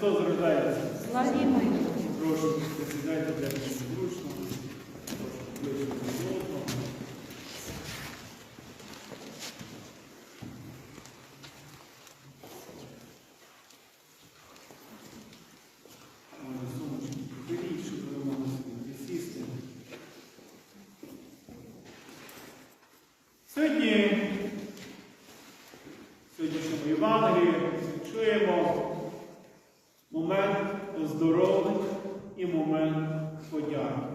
Христос рождається. Славімо. Прошу, присідайте для зручно. Прошу, ближче до одного. Може, сумочку беріть, щоб ви могли собі присісти. Сьогодні, в сьогоднішньому Євангелії чуємо момент оздоровлення і момент подяки.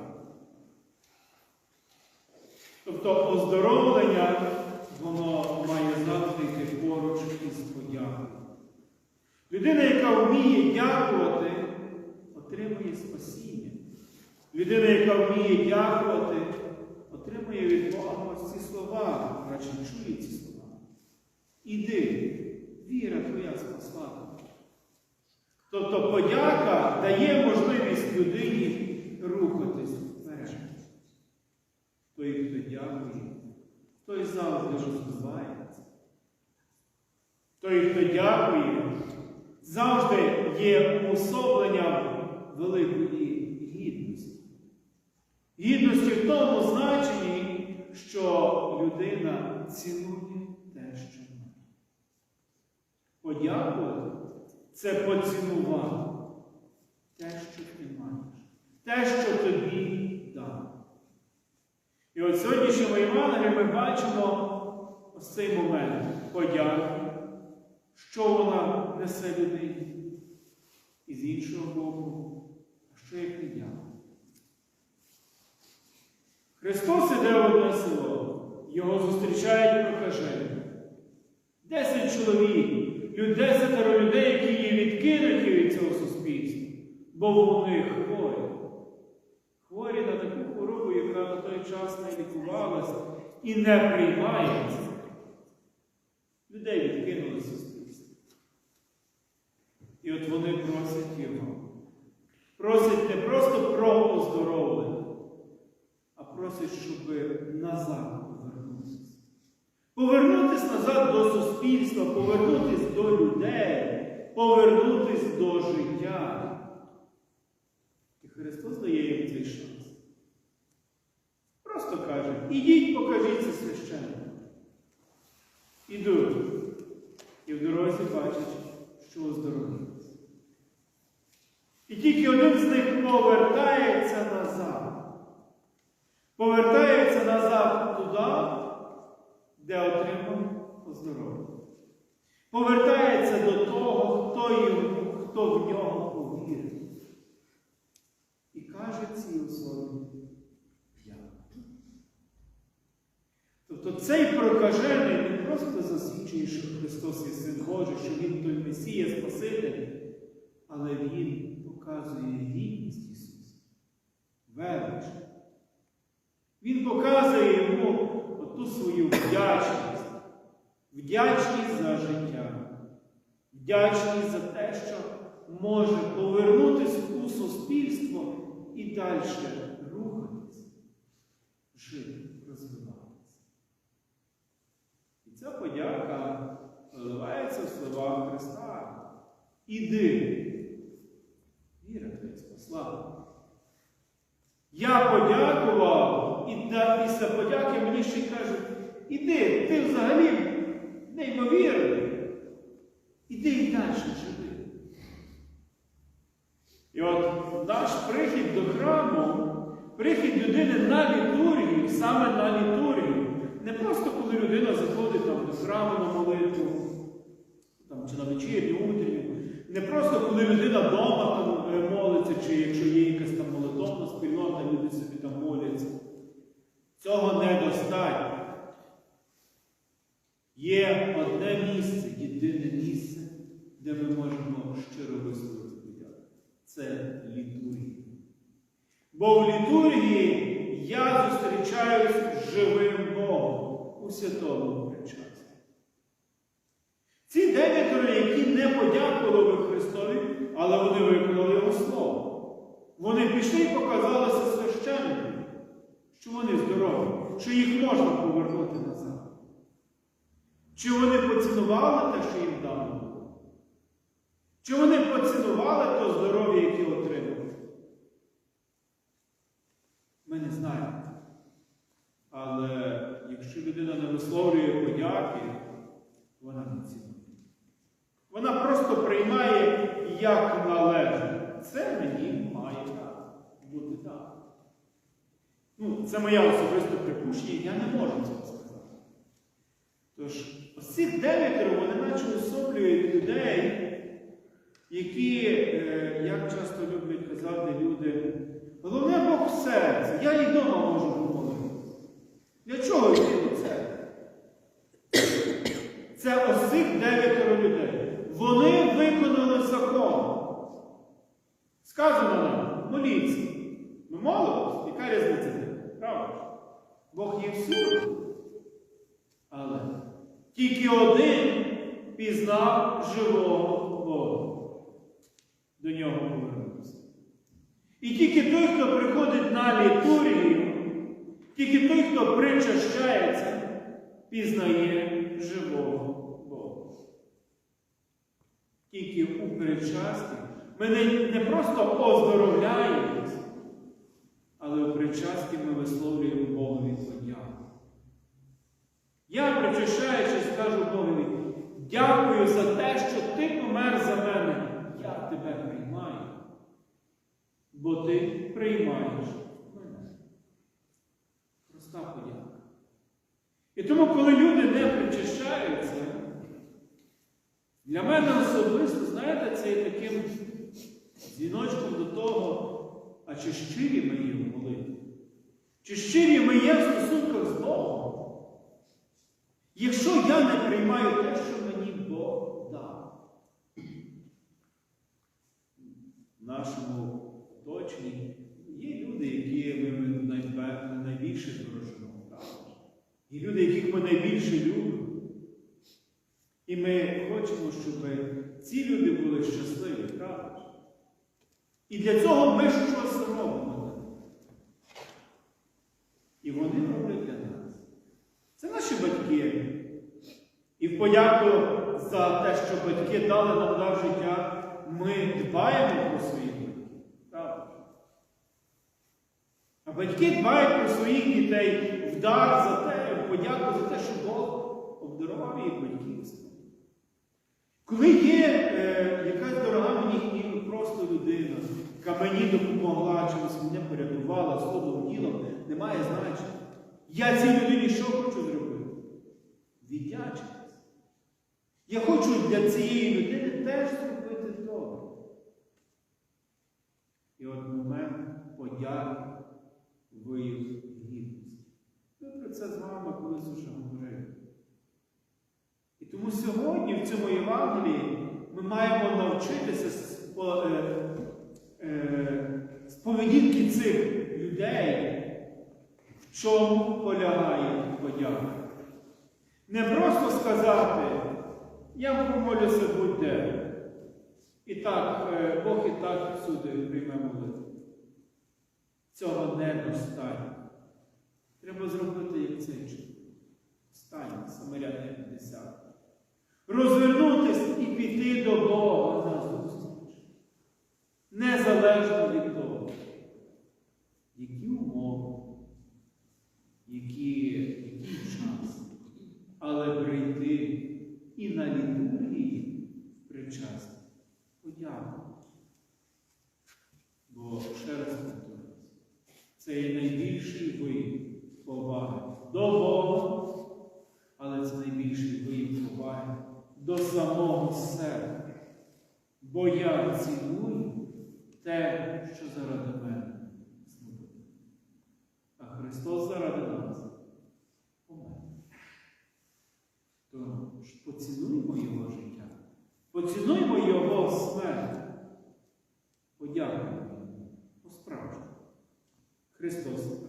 Тобто оздоровлення, воно має завжди йти поруч із подякою. Людина, яка вміє дякувати, отримує спасіння. Людина, яка вміє дякувати, отримує від Бога ось ці слова, радше чує ці слова. Іди, віра твоя спасла. Тебе». Тобто подяка дає можливість людині рухатись вперед. Той, хто дякує, той завжди розвивається. Той, хто дякує, завжди є уособленням великої гідності. Гідності в тому значенні, що людина цінує те, що має. Подякувати це поцінувати те, що ти маєш, те, що тобі дано. І от в сьогоднішньому Євангелії ми бачимо ось цей момент подяки, що вона несе людині. І з іншого боку, а що як не дякую. Христос іде в одне село, його зустрічають прокажені. Десять чоловік, десятеро людей, які є відкинуті від цього суспільства, бо вони хворі. Хворі на таку хворобу, яка на той час не лікувалася і не приймається. Людей відкинули з суспільства. І от вони просять його. Просять не просто про оздоровлення, а просять, щоб назад назад до суспільства, повернутися до людей, повернутися до життя. І Христос дає їм цей шанс. Просто каже, ідіть, покажіться священнику. Ідуть. І в дорозі бачать, що оздоровилися. І тільки один з них повертається назад. Повертається назад туди, де отримав оздоровлення. Повертається до того, хто, йому, хто в нього повірив. І каже цій особі дякую. Тобто цей прокажений не просто засвідчує, що Христос є Син Божий, що Він той Месія Спаситель, але Він показує гідність Ісуса, велич. Він показує йому оту свою вдячність, вдячність за життя, вдячність за те, що може повернутися у суспільство і далі рухатись, жити, розвиватися. І ця подяка виливається в слова Христа. Іди, віра твоя спасла. Я подякував, і після подяки мені ще кажуть, іди, ти взагалі неймовірний. Іди і далі живи. І от наш прихід до храму, прихід людини на літургію, саме на літургію, не просто коли людина заходить там, до храму на молитву, там, чи на вечірню, утренню, не просто коли людина вдома е, молиться, чи якщо є якась там молитовна спільнота, люди собі там моляться. Цього недостатньо. Є одне місце, єдине місце, де ми можемо щиро висловити подяку. Це літургія. Бо в літургії я зустрічаюсь з живим Богом у святому причасті. Ці дев'ятеро, які не подякували Христові, але вони виконали його слово. Вони пішли і показалися священникам, що вони здорові, що їх можна повернути назад. Чи вони поцінували те, що їм дано? Чи вони поцінували то здоров'я, яке отримали? Ми не знаємо. Але якщо людина не висловлює подяки, вона не цінує. Вона просто приймає як належить. Це мені має бути так. Ну, це моє особисте припущення, я не можу цього сказати. Тож, ось дев'ятеро вони наче особлюють людей, які, е, як часто люблять казати люди, головне Бог в серці, я і вдома можу помолитися. Для чого йти до церкви? Це ось цих дев'ятеро людей. Вони виконали закон. Сказано нам, моліться. Ми молимось, яка різниця? Правда? Бог є всюди. Тільки один пізнав живого Бога. До нього повернувся. І тільки той, хто приходить на літургію, тільки той, хто причащається, пізнає живого Бога. Тільки у причасті ми не, просто оздоровляємось, але у причасті ми висловлюємо подяку. Я, причащаючись, кажу Богові, дякую за те, що ти помер за мене. Я тебе приймаю, бо ти приймаєш мене. Проста подяка. І тому, коли люди не причащаються, для мене особисто, знаєте, це є таким дзвіночком до того, а чи щирі ми є в молитві? Чи щирі ми є в стосунках з Богом? Якщо я не приймаю те, що мені Бог дав, в нашому оточенні є люди, які ми найбільше дорожимо. правда? Є люди, яких ми найбільше любимо. І ми хочемо, щоб ці люди були щасливі, правда? І для цього ми щось робимо. І вони роблять наші батьки. І в подяку за те, що батьки дали нам дар життя, ми дбаємо про своїх батьків. А батьки дбають про своїх дітей в дар за те, в подяку за те, що Бог обдарував їх батьківством. Коли є е, якась дорога мені і просто людина, яка мені допомогла, чимось мене порятувала словом ділом, немає значення. Я цій людині що хочу зробити? Віддячитись. Я хочу для цієї людини теж зробити добре. І от момент подяки вияв гідності. Ми про це з вами колись уже говорили. І тому сьогодні в цьому Євангелії ми маємо навчитися з, е, е, поведінки цих людей, в чому полягає подяка. Не просто сказати, я помолюся будь-де. І так, е, Бог і так всюди прийме молитву. Цього недостатньо. Треба зробити, як цей чоловік. Стань, самарянин 50. Розвернутися і піти до Бога на зустріч. Незалежно від того, які умови, які, який час, але прийти і на літургії причасти. Подякувати. Бо ще раз повторюсь, це є найбільший вияв поваги до Бога, але це найбільший вияв поваги до самого себе. Бо я ціную те, що заради мене зробив. А Христос заради нас помер. Тож поцінуймо Його життя, поцінуймо Його смерть. Подякуємо Йому по-справжньому. Христос.